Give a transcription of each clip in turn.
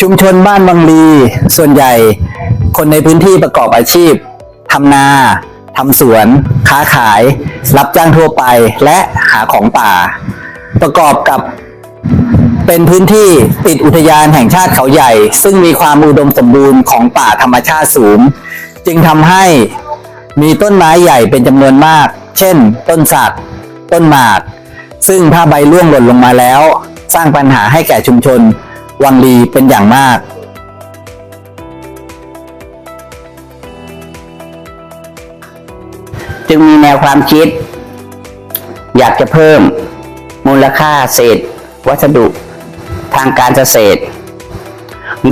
ชุมชนบ้านบางลี ส่วนใหญ่ คนในพื้นที่ประกอบอาชีพทำนาทำสวน ค้าขาย รับจ้างทั่วไปและหาของป่า ประกอบกับเป็นพื้นที่ติดอุทยานแห่งชาติเขาใหญ่ ซึ่งมีความอุดมสมบูรณ์ของป่าธรรมชาติสูง จึงทำให้มีต้นไม้ใหญ่เป็นจำนวนมาก เช่น ต้นสัก ต้นหมาก ซึ่งถ้าใบร่วงหล่นลงมาแล้ว สร้างปัญหาให้แก่ชุมชน วังลีเป็นอย่างมากจึงมีแนวความคิด อยากจะเพิ่ม มูลค่าเศษ วัสดุทางการเกษตร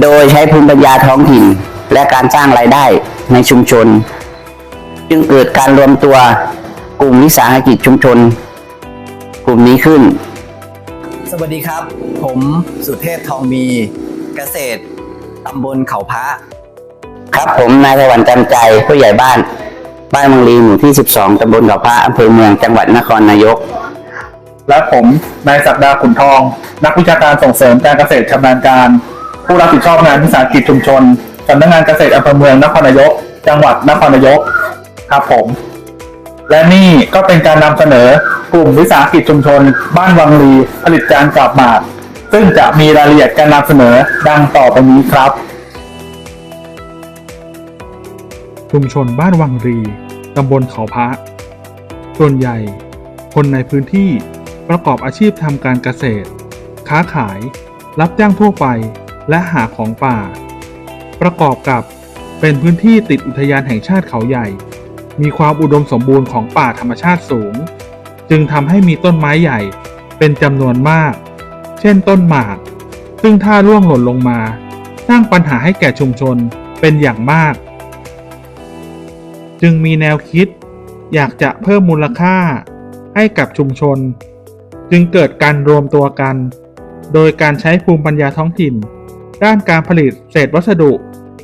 โดยใช้ภูมิปัญญาท้องถิ่นและการสร้างรายได้ในชุมชน จึงเกิดการรวมตัวกลุ่มวิสาหกิจชุมชน กลุ่มนี้ขึ้น สวัสดีครับ ผมสุเทพทองมีเกษตรตำบลเขาพระ ครับผมนายสวรรค์จันใจผู้ใหญ่บ้าน บ้านเมืองลีหมู่ที่ 12ตำบลเขาพระอำเภอเมืองจังหวัดนครนายก และผมนายศักดาขุนทอง นักวิชาการส่งเสริมการเกษตรชำนาญการ ผู้รับผิดชอบงานวิสาหกิจชุมชนสำนักงานเกษตรอำเภอเมืองนครนายก จังหวัดนครนายก ครับผม และนี่ก็เป็นการนำเสนอกลุ่มวิสาหกิจชุมชน บ้านวังลีผลิตจานกาบหมาก ซึ่งจะมีรายละเอียดการนำเสนอดังต่อไปนี้ครับ ชุมชนบ้านวังรีตำบลเขาพระ ส่วนใหญ่ คนในพื้นที่ประกอบอาชีพทำการเกษตร ค้าขาย รับจ้างทั่วไป และหาของป่า ประกอบกับเป็นพื้นที่ติดอุทยานแห่งชาติเขาใหญ่ มีความอุดมสมบูรณ์ของป่าธรรมชาติสูง จึงทำให้มีต้นไม้ใหญ่เป็นจำนวนมาก เช่นต้นหมาก ซึ่งถ้าร่วงหล่นลงมา สร้างปัญหาให้แก่ชุมชนเป็นอย่างมาก จึงมีแนวคิด อยากจะเพิ่มมูลค่าให้กับชุมชน จึงเกิดการรวมตัวกัน โดยการใช้ภูมิปัญญาท้องถิ่น ด้านการผลิตเศษวัสดุ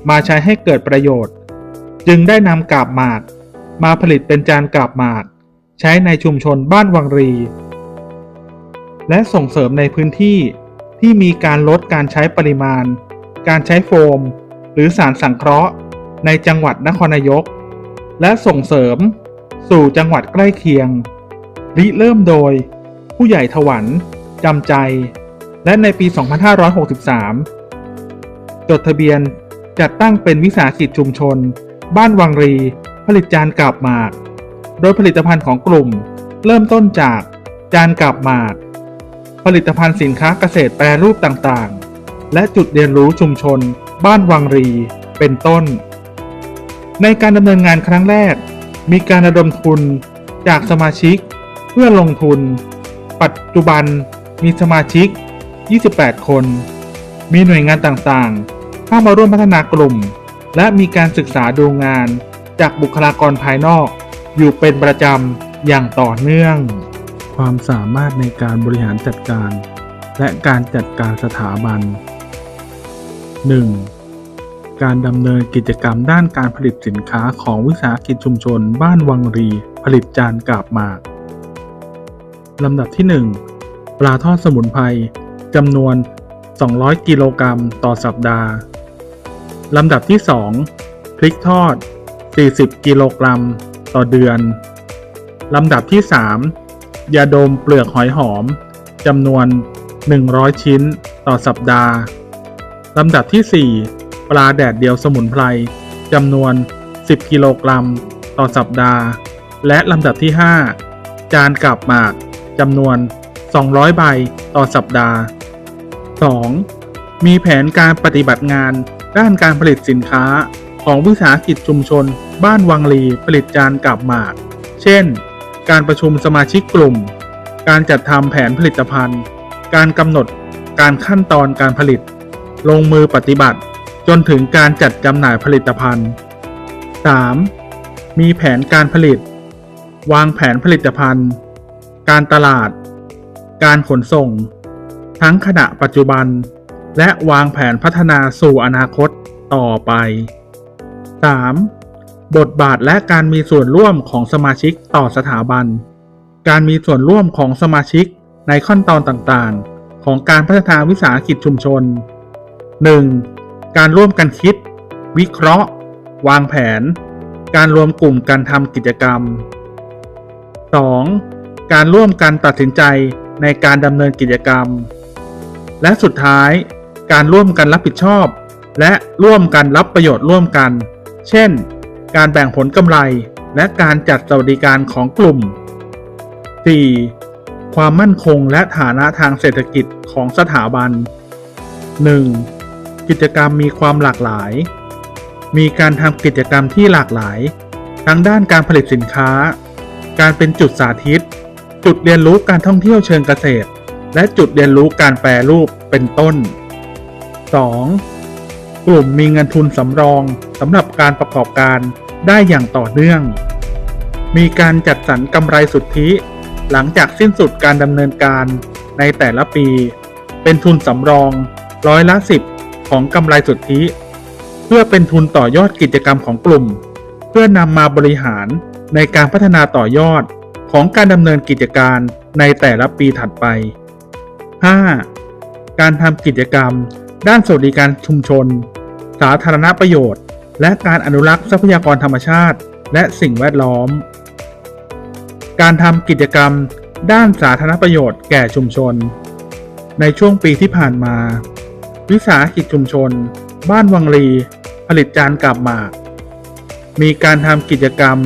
มาใช้ให้เกิดประโยชน์ จึงได้นำกาบหมาก มาผลิตเป็นจานกาบหมาก ใช้ในชุมชนบ้านวังรี และส่งเสริมในพื้นที่ที่มีการลดการใช้ปริมาณ การใช้โฟม หรือสารสังเคราะห์ ในจังหวัดนครนายก และส่งเสริมสู่จังหวัดใกล้เคียง ริเริ่มโดย ผู้ใหญ่ถวันจำใจ และในปี 2563 จดทะเบียนจัดตั้งเป็นวิสาหกิจชุมชน บ้านวังรี ผลิตจานกาบหมาก โดยผลิตภัณฑ์ของกลุ่ม เริ่มต้นจากจานกาบหมาก ผลิตภัณฑ์สินค้าเกษตรแปรรูปต่างๆ และจุดเรียนรู้ชุมชน บ้านวังรี เป็นต้น ในการดำเนินงานครั้งแรก มีการระดมทุนจากสมาชิก เพื่อลงทุน ปัจจุบันมีสมาชิก 28 คน มีหน่วยงานต่างๆ เข้ามาร่วมพัฒนากลุ่ม และมีการศึกษาดูงาน จากบุคลากรภายนอก อยู่เป็นประจำอย่างต่อเนื่อง ความสามารถในการบริหารจัดการ และการจัดการสถาบัน 1. การดำเนินกิจกรรมด้านการผลิตสินค้าของวิสาหกิจชุมชน บ้านวังรี ผลิตจานกาบหมากลำดับที่ 1 ปลาทอดสมุนไพรจำนวน 200 กิโลกรัมต่อสัปดาห์ ลำดับที่ 2 พริกทอด 40 กิโลกรัมต่อเดือน ลำดับที่ 3 ยาดมเปลือกหอยหอมจำนวน 100 ชิ้นต่อสัปดาห์ ลำดับที่ 4 ปลาแดดเดียวสมุนไพรจำนวน 10 กิโลกรัมต่อสัปดาห์ และลำดับที่ 5 จานกับหมากจำนวน 200 ใบต่อสัปดาห์ 2. มีแผนการปฏิบัติงานด้านการผลิตสินค้า ของวิสาหกิจชุมชน บ้านวังลีผลิตจานกับหมาก เช่น การประชุมสมาชิกกลุ่ม การจัดทำแผนผลิตภัณฑ์ การกำหนดการขั้นตอนการผลิต ลงมือปฏิบัติ จนถึงการจัดจำหน่ายผลิตภัณฑ์ 3. มีแผนการผลิต วางแผนผลิตภัณฑ์ การตลาด การขนส่ง ทั้งขณะปัจจุบัน และวางแผนพัฒนาสู่อนาคตต่อไป 3. บทบาทและการมีส่วนร่วมของสมาชิกต่อสถาบัน การมีส่วนร่วมของสมาชิกในขั้นตอนต่างๆ ของการพัฒนาวิสาหกิจชุมชน 1. การร่วมกันคิด วิเคราะห์ วางแผน การรวมกลุ่มการทำกิจกรรม 2. การร่วมกันตัดสินใจในการดำเนินกิจกรรม และสุดท้าย การร่วมกันรับผิดชอบ และร่วมกันรับประโยชน์ร่วมกัน เช่น การแบ่งผลกำไรและการจัดสวัสดิการของกลุ่ม 4. ความมั่นคงและฐานะทางเศรษฐกิจของสถาบัน 1. กิจกรรมมีความหลากหลาย มีการทำกิจกรรมที่หลากหลาย ทั้งด้านการผลิตสินค้า การเป็นจุดสาธิต จุดเรียนรู้การท่องเที่ยวเชิงเกษตร และจุดเรียนรู้การแปรรูปเป็นต้น 2. กลุ่มมีเงินทุนสำรอง สำหรับการประกอบการได้อย่างต่อเนื่อง มีการจัดสรรกำไรสุทธิ หลังจากสิ้นสุดการดำเนินการในแต่ละปี เป็นทุนสำรองร้อยละสิบของกำไรสุทธิ เพื่อเป็นทุนต่อยอดกิจกรรมของกลุ่ม เพื่อนำมาบริหารในการพัฒนาต่อยอดของการดำเนินกิจการในแต่ละปีถัดไป 5. การทำกิจกรรมด้านสวัสดิการชุมชน สาธารณประโยชน์ และการอนุรักษ์ทรัพยากรธรรมชาติ และสิ่งแวดล้อม การทำกิจกรรมด้านสาธารณประโยชน์แก่ชุมชน ในช่วงปีที่ผ่านมา วิสาหกิจชุมชน บ้านวังรี ผลิตจานกับหมาก มีการทำกิจกรรม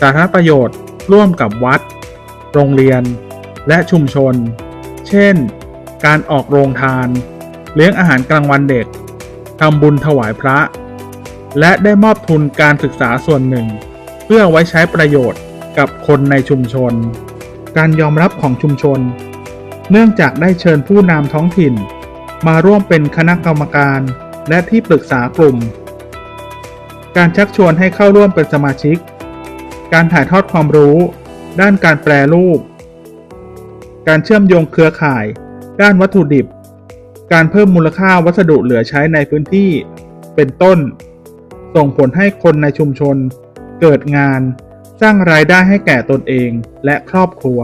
สาธารณประโยชน์ ร่วมกับวัด โรงเรียน และชุมชน เช่น การออกโรงทาน เลี้ยงอาหารกลางวันเด็กทำบุญถวายพระ และได้มอบทุนการศึกษาส่วนหนึ่ง เพื่อไว้ใช้ประโยชน์กับคนในชุมชน การยอมรับของชุมชน เนื่องจากได้เชิญผู้นำท้องถิ่น มาร่วมเป็นคณะกรรมการและที่ปรึกษากลุ่ม การชักชวนให้เข้าร่วมเป็นสมาชิก การถ่ายทอดความรู้ ด้านการแปรรูป การเชื่อมโยงเครือข่าย ด้านวัตถุดิบ การเพิ่มมูลค่าวัสดุเหลือใช้ในพื้นที่ เป็นต้น ส่งผลให้คนในชุมชน เกิดงาน สร้างรายได้ให้แก่ตนเองและครอบครัว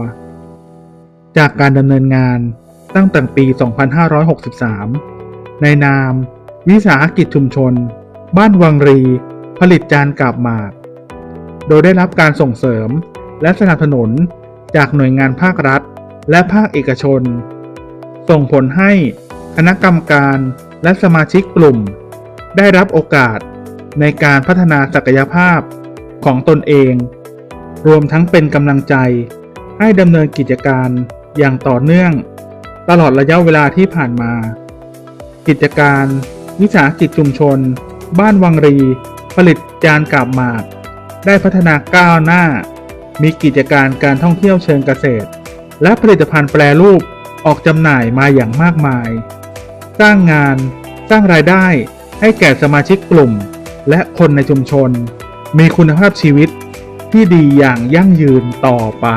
จากการดำเนินงานตั้งแต่ปี 2563 ในนาม วิสาหกิจชุมชน บ้านวังรี ผลิตจานกาบหมาก โดยได้รับการส่งเสริมและสนับสนุนจากหน่วยงานภาครัฐ และภาคเอกชน ส่งผลให้คณะกรรมการและสมาชิกกลุ่ม ได้รับโอกาส ในการพัฒนาศักยภาพของตนเอง รวมทั้งเป็นกำลังใจ ให้ดำเนินกิจการอย่างต่อเนื่อง ตลอดระยะเวลาที่ผ่านมา กิจการ วิสาหกิจชุมชน บ้านวังรี ผลิตจานกาบหมาก ได้พัฒนาก้าวหน้า มีกิจการการท่องเที่ยวเชิงเกษตร และผลิตภัณฑ์แปรรูปออกจำหน่ายมาอย่างมากมาย สร้างงาน สร้างรายได้ให้แก่สมาชิกกลุ่ม และคนในชุมชน มีคุณภาพชีวิตที่ดีอย่างยั่งยืนต่อไป